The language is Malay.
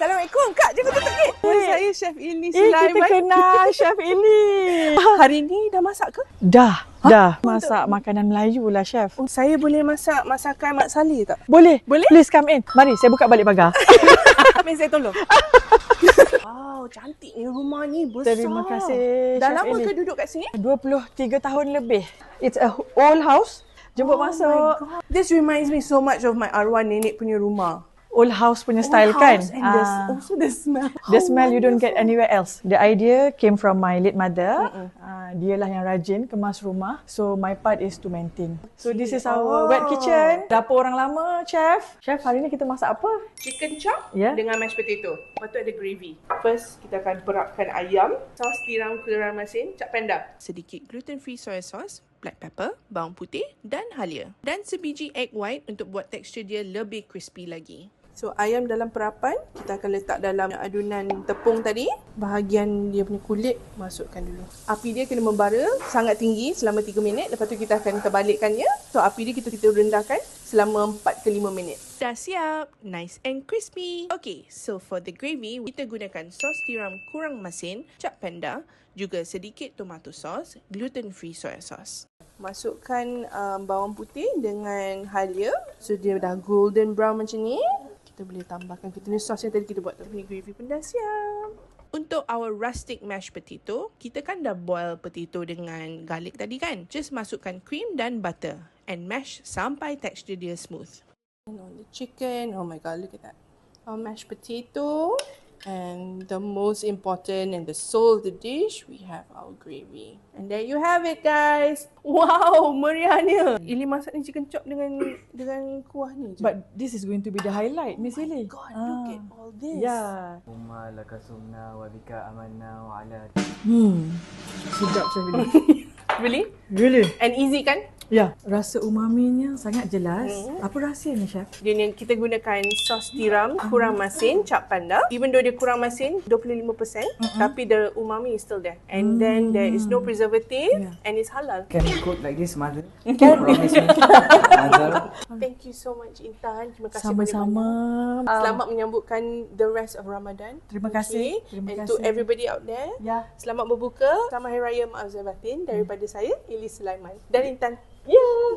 Assalamualaikum. Kak, jangan tutup gate. Hey. Saya Chef Ili Eh, kita Sulaiman. kenal Chef Ili. Hari ni dah masak ke? Dah, dah. Masak makanan Melayu lah, Chef. Oh, saya boleh masak masakan Mak Saleh tak? Boleh? Boleh? Please come in. Mari, saya buka balik pagar. Mari saya tolong. wow, cantik ni rumah ni. Besar. Terima kasih, Dah Chef lama Eli. ke duduk kat sini? 23 tahun lebih. It's a old house. Jemput Oh masuk. This reminds me so much of my arwah nenek punya rumah. Old house punya Old style kan? house And the, Ah. also the smell. The How smell you don't get anywhere else. The idea came from my late mother. Uh, dialah yang rajin kemas rumah. So my part is to maintain. So this is our wet Oh. kitchen. Dapur orang lama, chef. Chef, hari ni kita masak apa? Chicken chop Ya. dengan mashed potato. Lepas tu ada gravy. First, kita akan perapkan ayam. Saus tiram kurang masin, cap panda. Sedikit gluten-free soy sauce, black pepper, bawang putih dan halia. Dan sebiji egg white untuk buat tekstur dia lebih crispy lagi. So ayam dalam perapan, kita akan letak dalam adunan tepung tadi. Bahagian dia punya kulit masukkan dulu. Api dia kena membara sangat tinggi selama 3 minit. Lepas tu kita akan terbalikkannya. So api dia kita kita rendahkan selama 4 ke 5 minit. Dah siap. Nice and crispy. Okay, so for the gravy, kita gunakan sos tiram kurang masin, cap panda, juga sedikit tomato sauce, gluten-free soy sauce. Masukkan um, bawang putih dengan halia. So dia dah golden brown macam ni. Kita boleh tambahkan kita ni sos yang tadi kita buat tu. Ni gravy pun dah siap. Untuk our rustic mashed potato, kita kan dah boil potato dengan garlic tadi kan? Just masukkan cream dan butter and mash sampai tekstur dia smooth. And on the chicken, oh my god, look at that. Our mashed potato. And the most important and the soul of the dish, we have our gravy. And there you have it, guys. Wow, meriahnya. Ili masak ni chicken chop dengan dengan kuah ni. But this is going to be the highlight, oh Miss Ili. Oh God, ah. look at all this. Yeah. Umma lakasumna wa bika amanna wa ala. Hmm. Sedap sebenarnya. Really? Really. And easy kan? Ya, rasa umaminya sangat jelas. Apa rahsianya, Chef? Dia ni kita gunakan sos tiram kurang masin cap panda. Even though dia kurang masin 25% tapi the umami is still there. And then there is no preservative Yeah. and it's halal. Can you cook like this, mother? Promise me. mother. Thank you so much Intan. Terima kasih Sama-sama. banyak-banyak. Selamat menyambutkan the rest of Ramadan. Terima kasih. Okay. Terima And kasih. to everybody out there. Ya. Selamat berbuka. Selamat Hari Raya Maaf Zahir Batin daripada saya Ili Sulaiman dan Intan. Ya.